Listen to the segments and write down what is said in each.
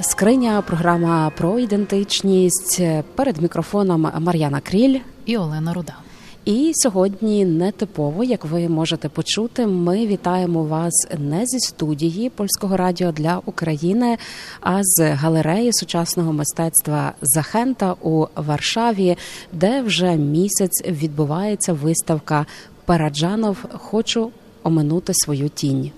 Скриня, програма про ідентичність перед мікрофоном Мар'яна Кріль. і Олена Руда. І сьогодні нетипово, як ви можете почути, ми вітаємо вас не зі студії польського радіо для України, а з галереї сучасного мистецтва Захента у Варшаві, де вже місяць відбувається виставка Параджанов Хочу оминути свою тінь.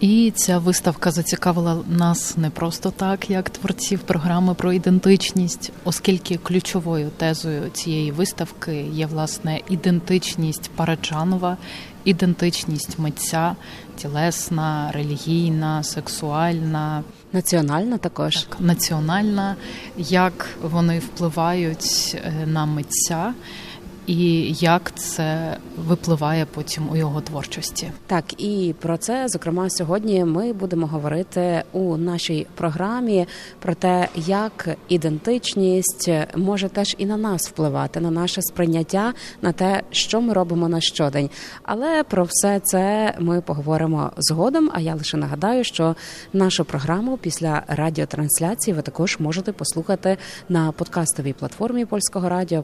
І ця виставка зацікавила нас не просто так, як творців програми про ідентичність, оскільки ключовою тезою цієї виставки є власне ідентичність Параджанова, ідентичність митця, тілесна, релігійна, сексуальна, Національна також. так, національна, як вони впливають е, на митця. І як це випливає потім у його творчості? Так, і про це, зокрема, сьогодні ми будемо говорити у нашій програмі про те, як ідентичність може теж і на нас впливати, на наше сприйняття, на те, що ми робимо на щодень. Але про все це ми поговоримо згодом. А я лише нагадаю, що нашу програму після радіотрансляції ви також можете послухати на подкастовій платформі польського радіо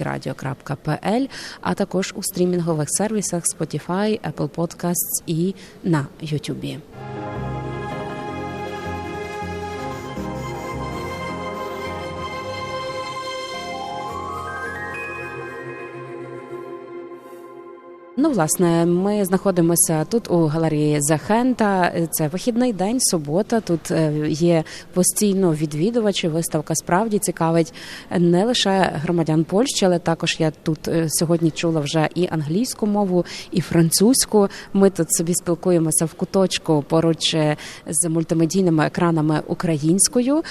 podcasty.polskieradio.pl, а також у стрімінгових сервісах Spotify, Apple Podcasts і на YouTube. Ну, власне, ми знаходимося тут у галереї Захента. Це вихідний день, субота. Тут е, є постійно відвідувачі. Виставка справді цікавить не лише громадян Польщі, але також я тут е, сьогодні чула вже і англійську мову, і французьку. Ми тут собі спілкуємося в куточку поруч е, з мультимедійними екранами українською.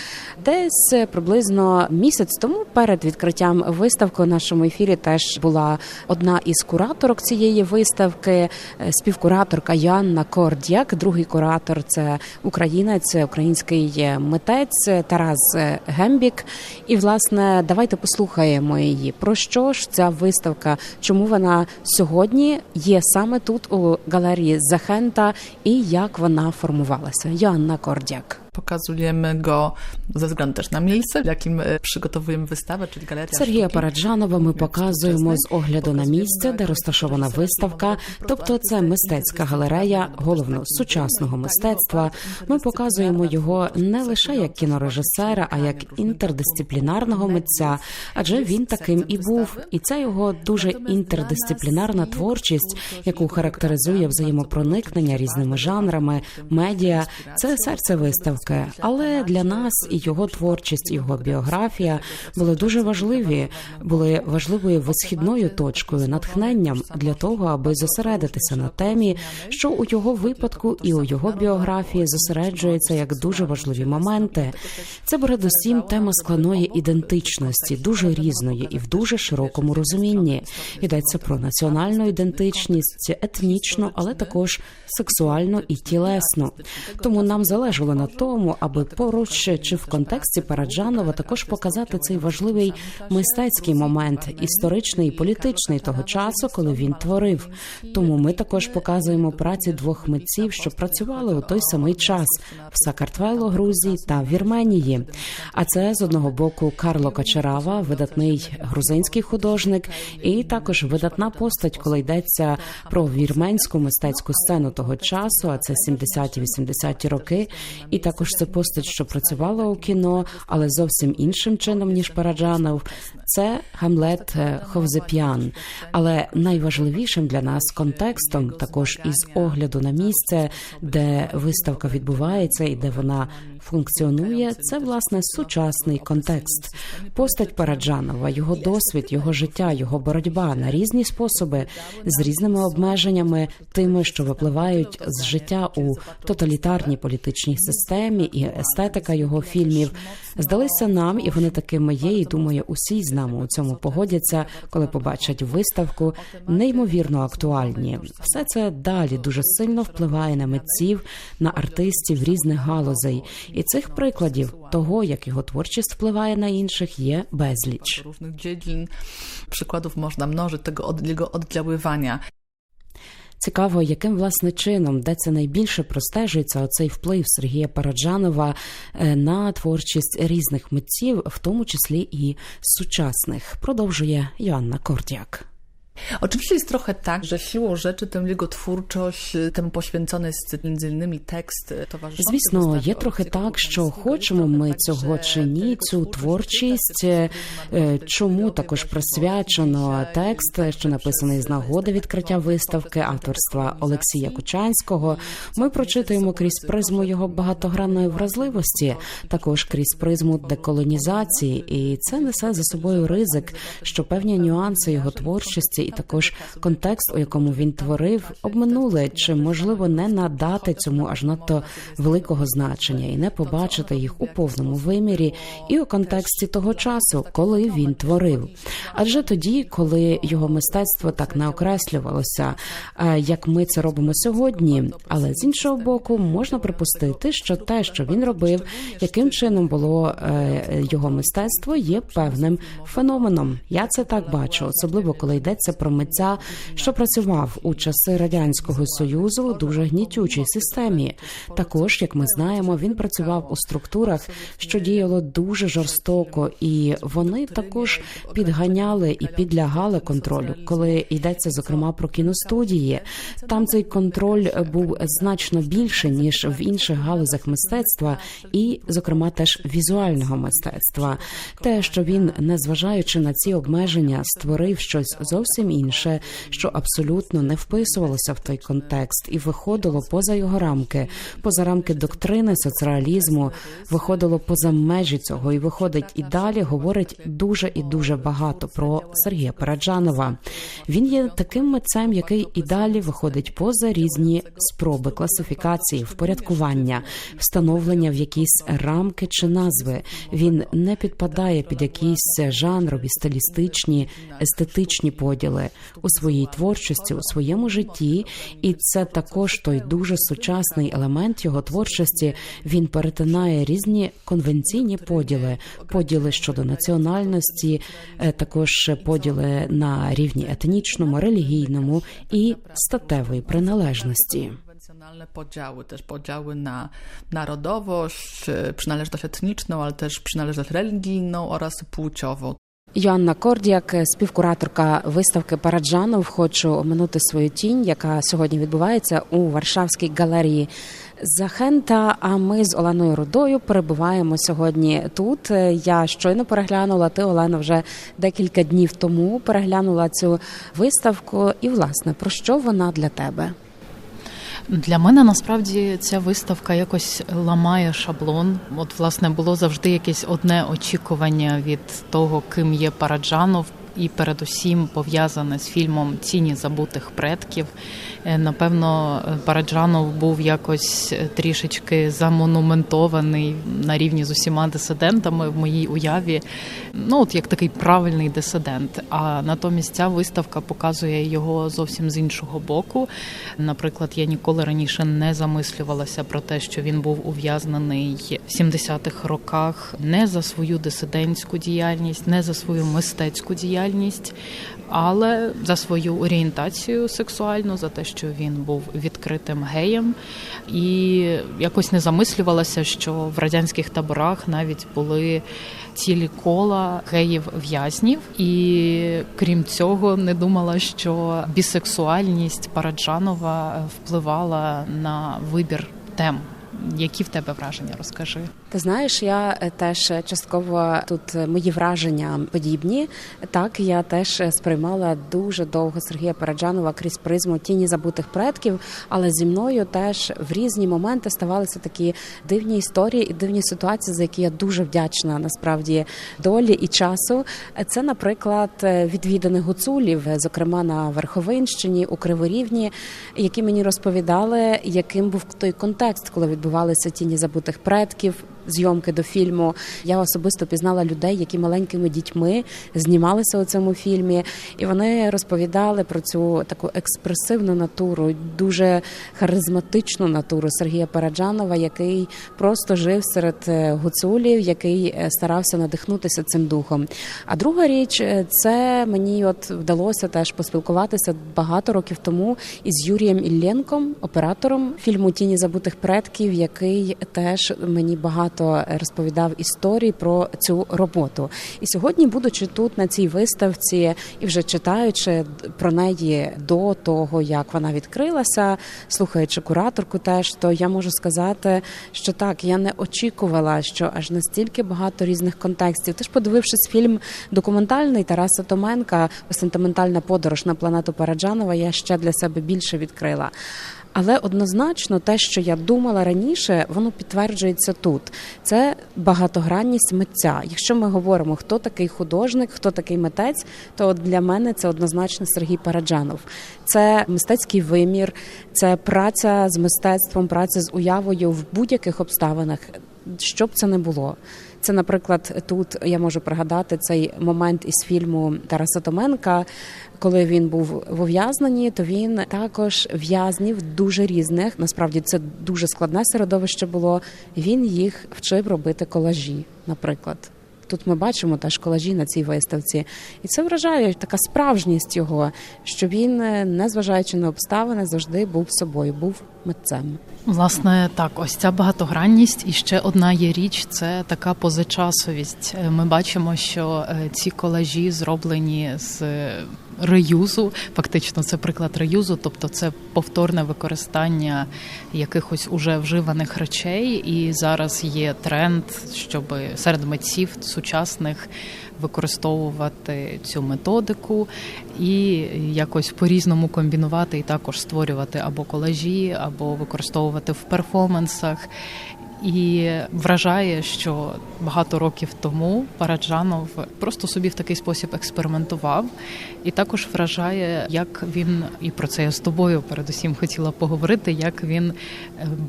Десь приблизно місяць тому перед відкриттям виставки у нашому ефірі теж була одна із кураторок цієї виставки, е, співкураторка Янна Кордяк. Другий куратор це українець, український е, митець Тарас Гембік. І власне, давайте послухаємо її. Про що ж ця виставка? Чому вона сьогодні є саме тут у галерії Захента, і як вона формувалася? Янна Кордяк. Pokazujemy go ze względu też na miejsce, w jakim e, przygotowujemy wystawę, czyli galeria Сергія. Параджанова ми показуємо з огляду на місце, де розташована виставка. Тобто, це мистецька галерея головно сучасного мистецтва. Ми показуємо його не лише як кінорежисера, а як інтердисциплінарного митця, адже він таким і був. І це його дуже інтердисциплінарна творчість, яку характеризує взаємопроникнення різними жанрами, медіа. Це серце виставки. Але для нас і його творчість, його біографія були дуже важливі, були важливою висхідною точкою, натхненням для того, аби зосередитися на темі, що у його випадку і у його біографії зосереджується як дуже важливі моменти. Це передусім тема складної ідентичності, дуже різної і в дуже широкому розумінні. Йдеться про національну ідентичність, етнічну, але також сексуальну і тілесну. Тому нам залежало на тому, аби поруч чи в контексті Параджанова також показати цей важливий мистецький момент, історичний і політичний того часу, коли він творив. Тому ми також показуємо праці двох митців, що працювали у той самий час в Сакартвело, Грузії та Вірменії. А це з одного боку Карло Качарава, видатний грузинський художник, і також видатна постать, коли йдеться про вірменську мистецьку сцену того часу. А це 70-80-ті роки. І також це постать, що працювала у кіно, але зовсім іншим чином ніж Параджанов. Це Гамлет е, Ховзеп'ян. Але найважливішим для нас контекстом, також із огляду на місце, де виставка відбувається і де вона функціонує, це власне сучасний контекст. Постать Параджанова, його досвід, його життя, його боротьба на різні способи з різними обмеженнями, тими, що випливають з життя у тоталітарній політичній системі, і естетика його фільмів здалися нам, і вони такими є. І думаю, усі з нами у цьому погодяться, коли побачать виставку, неймовірно актуальні. Все це далі дуже сильно впливає на митців, на артистів різних галузей. І цих прикладів того, як його творчість впливає на інших, є безліч. Przykładów można mnożyć tego od, jego oddziaływania. Цікаво, яким власне чином, де це найбільше простежується оцей вплив Сергія Параджанова е, на творчість різних митців, в тому числі і сучасних. Продовжує Йоанна Кордяк. Oczywiście jest trochę tak, że siłą rzeczy tę jego twórczość, temu poświęcony jest między innymi tekst towarzyszący Звісно, є трохи так, що хочемо ми цього чи ні, цю творчість, чому також присвячено текст, що написаний з нагоди відкриття виставки авторства Олексія Кучанського. Ми прочитуємо крізь призму його багатогранної вразливості, також крізь призму деколонізації, і це несе за собою ризик, що певні нюанси його творчості, і також контекст, у якому він творив, обминули чи можливо не надати цьому аж надто великого значення і не побачити їх у повному вимірі і у контексті того часу, коли він творив. Адже тоді, коли його мистецтво так не окреслювалося, е, як ми це робимо сьогодні, але з іншого боку, можна припустити, що те, що він робив, яким чином було е, його мистецтво, є певним феноменом. Я це так бачу, особливо коли йдеться про митця, що працював у часи радянського союзу у дуже гнітючій системі. Також, як ми знаємо, він працював у структурах, що діяло дуже жорстоко, і вони також підганяли і підлягали контролю, коли йдеться зокрема про кіностудії. Там цей контроль був значно більше ніж в інших галузях мистецтва, і, зокрема, теж візуального мистецтва. Те, що він, незважаючи на ці обмеження, створив щось зовсім інше, що абсолютно не вписувалося в той контекст і виходило поза його рамки, поза рамки доктрини соцреалізму, виходило поза межі цього і виходить і далі говорить дуже і дуже багато про Сергія Параджанова. Він є таким митцем, який і далі виходить поза різні спроби класифікації, впорядкування, встановлення в якісь рамки чи назви. Він не підпадає під якісь жанрові, стилістичні, естетичні поділи у своїй творчості, у своєму житті, і це також той дуже сучасний елемент його творчості. Він перетинає різні конвенційні поділи, поділи щодо національності, е, також поділи на рівні етнічному, релігійному і статевої приналежності. konwencjonalne podziały, też podziały na narodowość, e, przynależność etniczną, ale też przynależność religijną oraz płciową. Йоанна Кордіяк, співкураторка виставки Параджанов. Хочу оминути свою тінь, яка сьогодні відбувається у Варшавській галерії Захента. А ми з Оленою Рудою перебуваємо сьогодні тут. Я щойно переглянула. Ти Олена вже декілька днів тому переглянула цю виставку. І власне про що вона для тебе? Для мене насправді ця виставка якось ламає шаблон. От, власне, було завжди якесь одне очікування від того, ким є Параджанов, і передусім пов'язане з фільмом Тіні забутих предків. Е, Напевно, Параджанов був якось трішечки замонументований на рівні з усіма дисидентами в моїй уяві. Ну, от як такий правильний дисидент. А натомість ця виставка показує його зовсім з іншого боку. Наприклад, я ніколи раніше не замислювалася про те, що він був ув'язнений в 70-х роках не за свою дисидентську діяльність, не за свою мистецьку діяльність, але за свою орієнтацію сексуальну, за те, що він був відкритим геєм, і якось не замислювалася, що в радянських таборах навіть були цілі кола геїв-в'язнів, і крім цього, не думала, що бісексуальність Параджанова впливала на вибір тем. Які в тебе враження? Розкажи. Ти знаєш, я е, теж частково тут е, мої враження подібні. Так, я теж е, сприймала дуже довго Сергія Параджанова крізь призму тіні забутих предків, але зі мною теж в різні моменти ставалися такі дивні історії і дивні ситуації, за які я дуже вдячна насправді долі і часу. Це, наприклад, відвідини гуцулів, зокрема на Верховинщині у Криворівні, які мені розповідали, яким був той контекст, коли відбувалися тіні забутих предків зйомки до фільму. Я особисто пізнала людей, які маленькими дітьми знімалися у цьому фільмі, і вони розповідали про цю таку експресивну натуру, дуже харизматичну натуру Сергія Параджанова, який просто жив серед е, гуцулів, який е, старався надихнутися цим духом. А друга річ е, це мені от вдалося теж поспілкуватися багато років тому із Юрієм Ілленком, оператором фільму Тіні забутих предків, який теж мені багато розповідав історій про цю роботу. І сьогодні, будучи тут на цій виставці і вже читаючи про неї до того, як вона відкрилася, слухаючи кураторку, теж то я можу сказати, що так я не очікувала, що аж настільки багато різних контекстів. Теж подивившись фільм документальний Тараса Томенка Сентиментальна подорож на планету Параджанова, я ще для себе більше відкрила. Але однозначно, те, що я думала раніше, воно підтверджується тут. Це багатогранність митця. Якщо ми говоримо, хто такий художник, хто такий митець, то для мене це однозначно Сергій Параджанов. Це мистецький вимір, це праця з мистецтвом, праця з уявою в будь-яких обставинах, що б це не було. Це, наприклад, тут я можу пригадати цей момент із фільму Тараса Томенка. Коли він був в ув'язненні, то він також в'язнів дуже різних. Насправді це дуже складне середовище було. Він їх вчив робити колажі, наприклад. Тут ми бачимо теж колажі на цій виставці, і це вражає така справжність його, що він, незважаючи на обставини, завжди був собою, був митцем. Власне, так, ось ця багатогранність, і ще одна є річ це така позачасовість. Ми бачимо, що ці колажі зроблені з реюзу. Фактично, це приклад реюзу, тобто це повторне використання якихось уже вживаних речей. І зараз є тренд, щоб серед митців сучасних використовувати цю методику і якось по-різному комбінувати і також створювати або колажі, або використовувати в перформансах. І вражає, що багато років тому Параджанов просто собі в такий спосіб експериментував, і також вражає, як він і про це я з тобою передусім хотіла поговорити, як він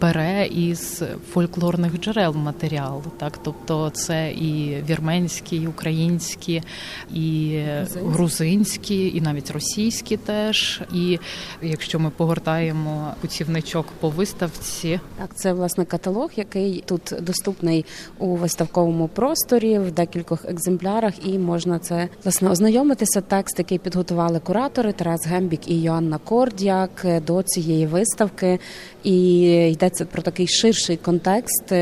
бере із фольклорних джерел матеріал. Так, тобто це і вірменські, і українські, і грузинські, і навіть російські теж. І якщо ми погортаємо путівничок по виставці, так це власне каталог, який який тут доступний у виставковому просторі в декількох екземплярах, і можна це власне ознайомитися. Текст, який підготували куратори Тарас Гембік і Йоанна Кордяк до цієї виставки, і йдеться про такий ширший контекст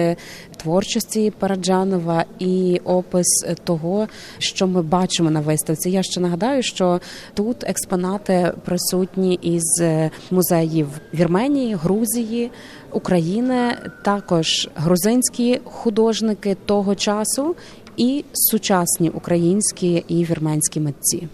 творчості Параджанова і опис того, що ми бачимо на виставці. Я ще нагадаю, що тут експонати присутні із музеїв Вірменії, Грузії, України, також грузинські художники того часу. І сучасні українські і вірменські митці,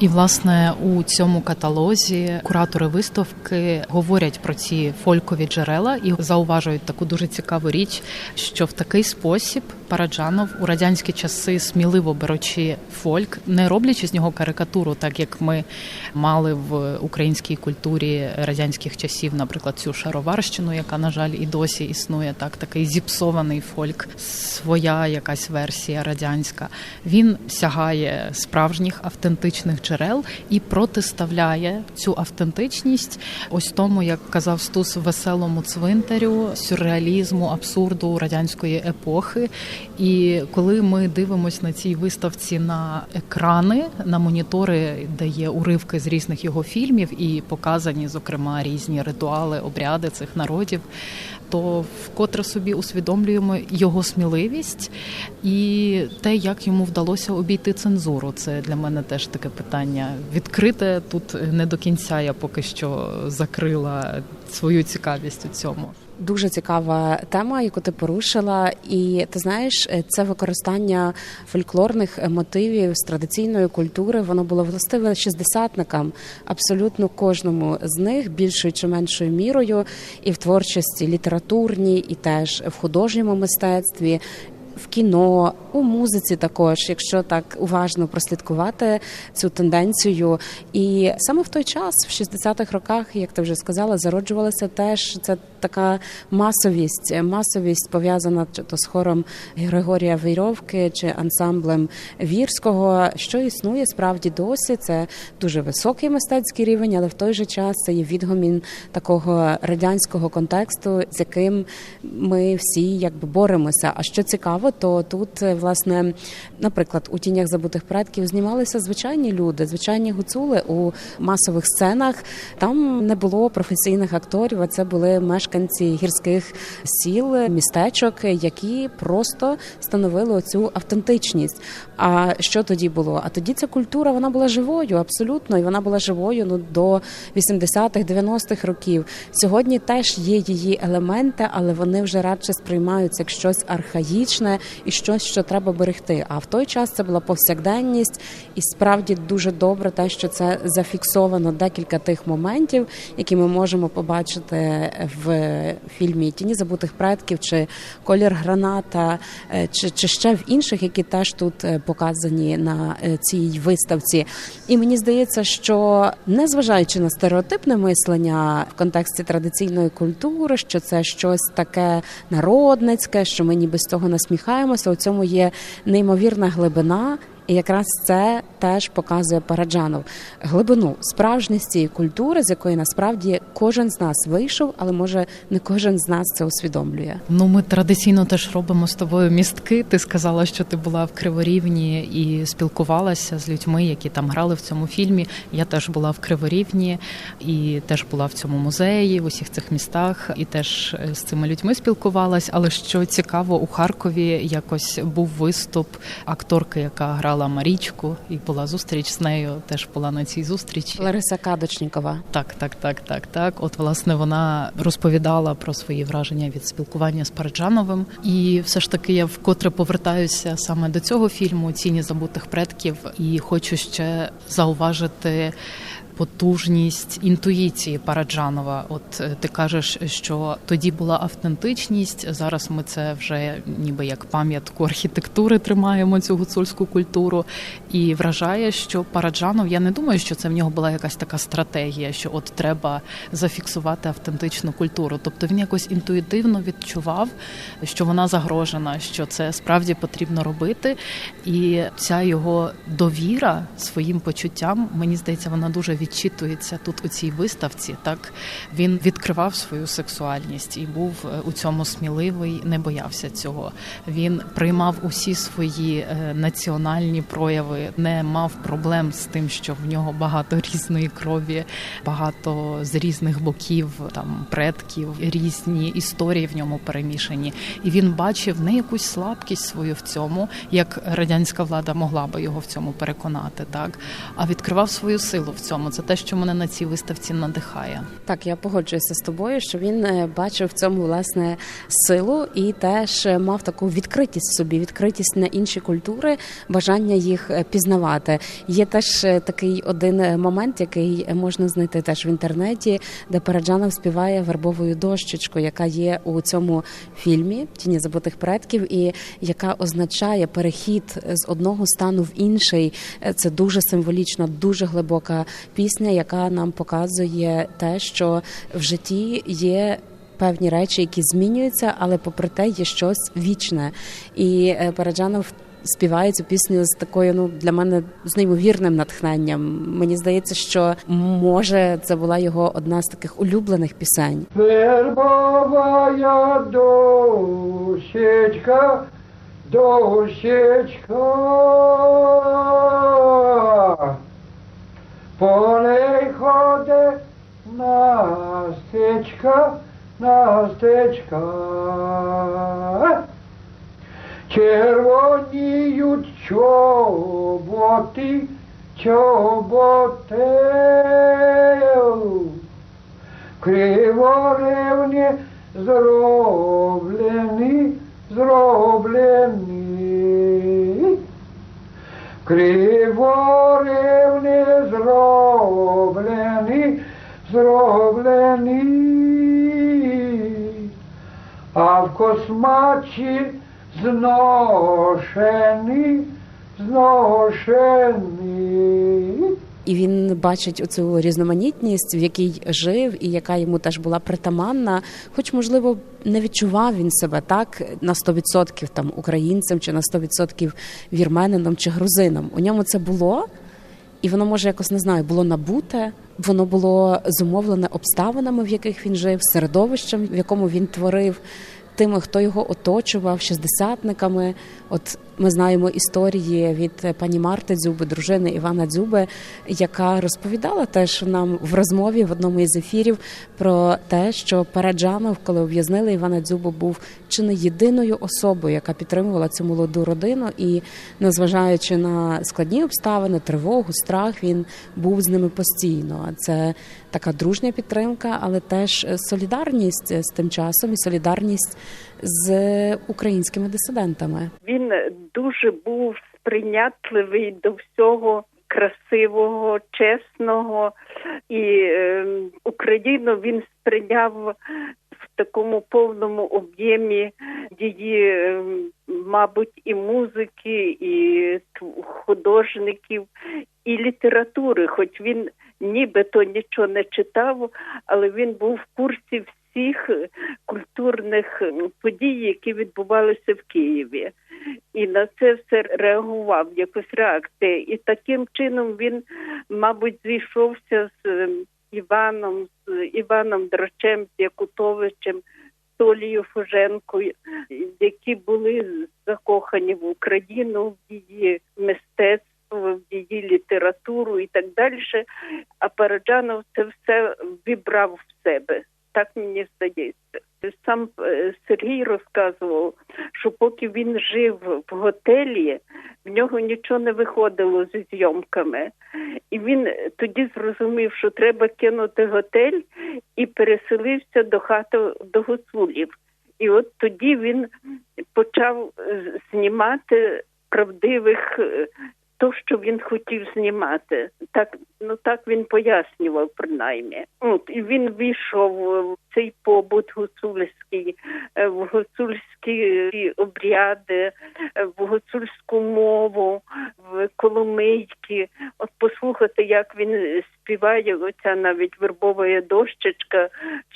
і власне у цьому каталозі куратори виставки говорять про ці фолькові джерела і зауважують таку дуже цікаву річ, що в такий спосіб Параджанов у радянські часи сміливо беручи фольк, не роблячи з нього карикатуру, так як ми мали в українській культурі радянських часів, наприклад, цю шароварщину, яка на жаль і досі існує, так такий зіпсований фольк, своя якась версія радянська. Він сягає справжніх автентичних джерел і протиставляє цю автентичність, ось тому, як казав Стус, веселому цвинтарю, сюрреалізму, абсурду радянської епохи. І коли ми дивимося на цій виставці на екрани, на монітори, де є уривки з різних його фільмів, і показані, зокрема, різні ритуали, обряди цих народів, то вкотре собі усвідомлюємо його сміливість і те, як йому вдалося обійти цензуру. Це для мене теж таке питання відкрите. Тут не до кінця я поки що закрила свою цікавість у цьому. Дуже цікава тема, яку ти порушила, і ти знаєш, це використання фольклорних мотивів з традиційної культури. Воно було властиве шістдесятникам, абсолютно кожному з них більшою чи меншою мірою, і в творчості літературній, і теж в художньому мистецтві. в кіно, у музиці також, якщо так уважно прослідкувати цю тенденцію. І саме в той час, в 60-х роках, як ти вже сказала, зароджувалася теж це така масовість, масовість пов'язана чи то з хором Григорія Війровки чи ансамблем Вірського, що існує справді досі. Це дуже високий мистецький рівень, але в той же час це є відгомін такого радянського контексту, з яким ми всі якби боремося. А що цікаво, то тут е, власне, наприклад, у тінях забутих предків знімалися звичайні люди, звичайні гуцули у масових сценах. Там не було професійних акторів, а це були мешканці гірських сіл, містечок, які просто становили оцю автентичність. А що тоді було? А тоді ця культура вона була живою, абсолютно, і вона була живою ну до 80-х, 90-х років. Сьогодні теж є її елементи, але вони вже радше сприймаються як щось архаїчне і щось, що треба берегти. А в той час це була повсякденність, і справді дуже добре те, що це зафіксовано декілька тих моментів, які ми можемо побачити в фільмі Тіні забутих предків чи колір граната, е, чи, чи ще в інших, які теж тут е, показані на е, цій виставці. І мені здається, що незважаючи на стереотипне мислення в контексті традиційної культури, що це щось таке народницьке, що ми ніби з цього насміхаємося. У цьому є неймовірна глибина. І якраз це теж показує Параджанов глибину справжність культури, з якої насправді кожен з нас вийшов, але може не кожен з нас це усвідомлює. Ну, ми традиційно теж робимо з тобою містки. Ти сказала, що ти була в Криворівні і спілкувалася з людьми, які там грали в цьому фільмі. Я теж була в Криворівні і теж була в цьому музеї, в усіх цих містах, і теж е, з цими людьми спілкувалась. Але що цікаво, у Харкові якось був виступ акторки, яка грала Марічку, і була зустріч з нею. Теж була на цій зустрічі. Лариса Кадочнікова. Так, так, так, так, так. От власне вона розповідала про свої враження від спілкування з Параджановим. І все ж таки я вкотре повертаюся саме до цього фільму Ціні забутих предків, і хочу ще зауважити. Потужність інтуїції Параджанова. От е, ти кажеш, що тоді була автентичність. Зараз ми це вже ніби як пам'ятку архітектури тримаємо цю гуцульську культуру. І вражає, що Параджанов, я не думаю, що це в нього була якась така стратегія, що от треба зафіксувати автентичну культуру. Тобто він якось інтуїтивно відчував, що вона загрожена, що це справді потрібно робити. І ця його довіра своїм почуттям, мені здається, вона дуже відчитується тут у цій виставці. Так він відкривав свою сексуальність і був е, у цьому сміливий, не боявся цього. Він приймав усі свої е, національні прояви, не мав проблем з тим, що в нього багато різної крові, багато з різних боків, там предків, різні історії в ньому перемішані. І він бачив не якусь слабкість свою в цьому, як радянська влада могла би його в цьому переконати, так а відкривав свою силу в цьому. Це те, що мене на цій виставці надихає. Так, я погоджуюся з тобою, що він е, бачив в цьому власне силу і теж е, мав таку відкритість собі, відкритість на інші культури, бажання їх е, пізнавати. Є теж такий один момент, який можна знайти теж в інтернеті, де Параджанов співає вербовою дощечку, яка є у цьому фільмі Тіні забутих предків, і яка означає перехід з одного стану в інший. Це дуже символічно, дуже глибока пісня, яка нам показує те, що в житті є. Певні речі, які змінюються, але попри те є щось вічне. І е, Параджанов співає цю пісню з такою, ну для мене з неймовірним натхненням. Мені здається, що може це була його одна з таких улюблених пісень. Вербовая дощечка, дощечка, по ней ходе Настечка, Настечка. Червоніють чоботи, чоботи. Криворевні зроблені, зроблені. Krivorevni zrobleni, zrobleni, a v kosmači znošeni, znošeni. І він бачить оцю різноманітність, в якій жив, і яка йому теж була притаманна. Хоч, можливо, не відчував він себе так на 100% там українцем чи на 100% вірменином чи грузином. У ньому це було, і воно може якось не знаю, було набуте. Воно було зумовлене обставинами, в яких він жив, середовищем, в якому він творив, тими, хто його оточував, шістдесятниками. От ми знаємо історії від пані Марти Дзюби, дружини Івана Дзюби, яка розповідала теж нам в розмові в одному із ефірів про те, що Параджанов, коли ув'язнили Івана Дзюбу, був чи не єдиною особою, яка підтримувала цю молоду родину, і незважаючи на складні обставини, тривогу, страх, він був з ними постійно. Це така дружня підтримка, але теж солідарність з тим часом і солідарність з українськими дисидентами. Він дуже був сприйнятливий до всього красивого, чесного, і е, Україну він сприйняв в такому повному об'ємі її, е, мабуть, і музики, і художників, і літератури, хоч він нібито нічого не читав, але він був в курсі всіх е, культурних подій, які відбувалися в Києві. І на це все реагував, якось реакція. І таким чином він, мабуть, зійшовся з е, Іваном, з Іваном Драчем, з Якутовичем, Толією Фуженкою, які були закохані в Україну, в її мистецтво, в її літературу і так далі. А Параджанов це все вібрав в себе. Так мені здається. Сам е, Сергій розказував, що поки він жив в готелі, в нього нічого не виходило зі зйомками. І він тоді зрозумів, що треба кинути готель і переселився до хати до гуцулів. І от тоді він почав е, знімати правдивих е, то, що він хотів знімати. Так, ну так він пояснював принаймні. От і він війшов в цей побут гуцульський, е, в гуцульські обряди, е, в гуцульську мову, в коломийки. От послухати, як він співає, оця навіть вербова дощечка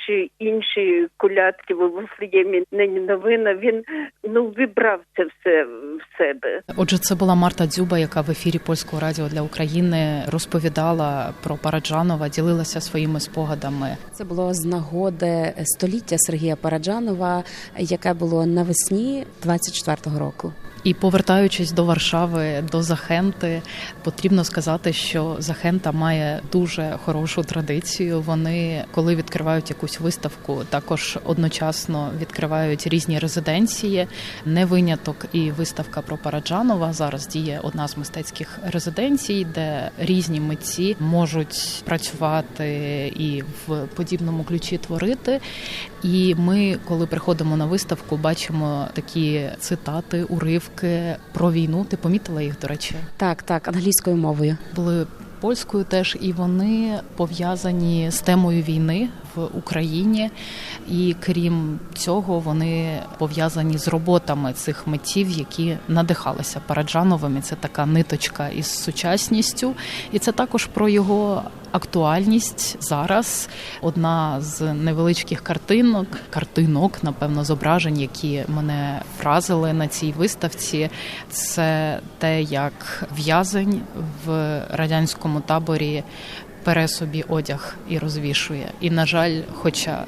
чи інші колядки в Вифлеємі нині новина. Він ну вібрав це все в себе. Отже, це була Марта Дзюба, яка в ефірі польського радіо для України розповідала про Параджанова, ділилася своїми спогадами. Це було з нагоди століття Сергія Параджанова, яке було навесні 24-го року. І повертаючись до Варшави, до Захенти, потрібно сказати, що Захента має дуже хорошу традицію. Вони, коли відкривають якусь виставку, також одночасно відкривають різні резиденції. Не виняток і виставка про Параджанова. Зараз діє одна з мистецьких резиденцій, де різні митці можуть працювати і в подібному ключі творити. І ми, коли приходимо на виставку, бачимо такі цитати, уривки про війну. Ти помітила їх, до речі? Так, так, англійською мовою. були польською теж, і вони пов'язані з темою війни в Україні. І крім цього, вони пов'язані з роботами цих митців, які надихалися Параджановими. Це така ниточка із сучасністю, і це також про його. Актуальність зараз одна з невеличких картинок, картинок, напевно, зображень, які мене вразили на цій виставці. Це те, як в'язень в радянському таборі пере собі одяг і розвішує. І, на жаль, хоча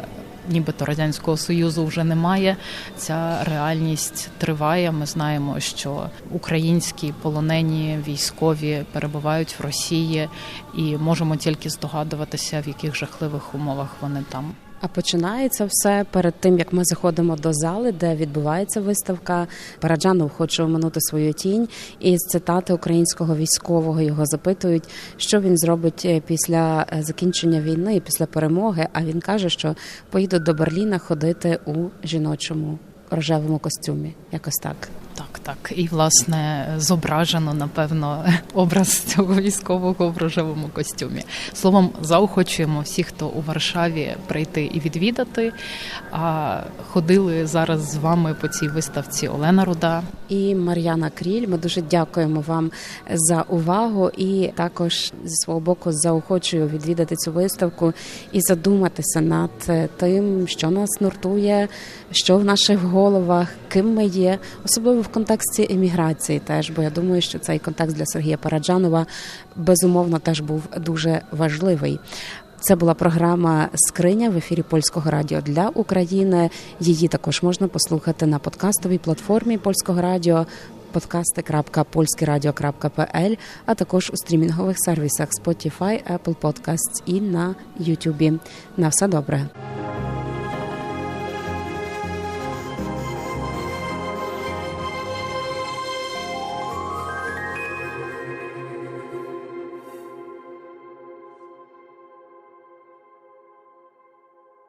нібито радянського союзу вже немає, ця реальність триває. Ми знаємо, що українські полонені військові перебувають в Росії, і можемо тільки здогадуватися, в яких жахливих умовах вони там. А починається все перед тим, як ми заходимо до зали, де відбувається виставка. Параджанов хоче оминути свою тінь. І з цитати українського військового його запитують, що він зробить е, після е, закінчення війни, після перемоги. А він каже, що поїде до Берліна ходити у жіночому рожевому костюмі. Якось так. Так, так. І власне зображено, напевно, образ цього військового в рожевому костюмі. Словом, заохочуємо всіх, хто у Варшаві прийти і відвідати. А ходили зараз з вами по цій виставці Олена Руда. І Мар'яна Кріль. Ми дуже дякуємо вам за увагу. І також зі свого боку заохочую відвідати цю виставку і задуматися над тим, що нас нуртує, що в наших головах, ким ми є, особливо в контексті еміграції. Теж, бо я думаю, що цей контекст для Сергія Параджанова безумовно теж був дуже важливий. Це була програма Скриня в ефірі польського радіо для України. Її також можна послухати на подкастовій платформі польського радіо podcasty.polskieradio.pl, а також у стрімінгових сервісах Spotify, Apple Podcasts і на YouTube. На все добре.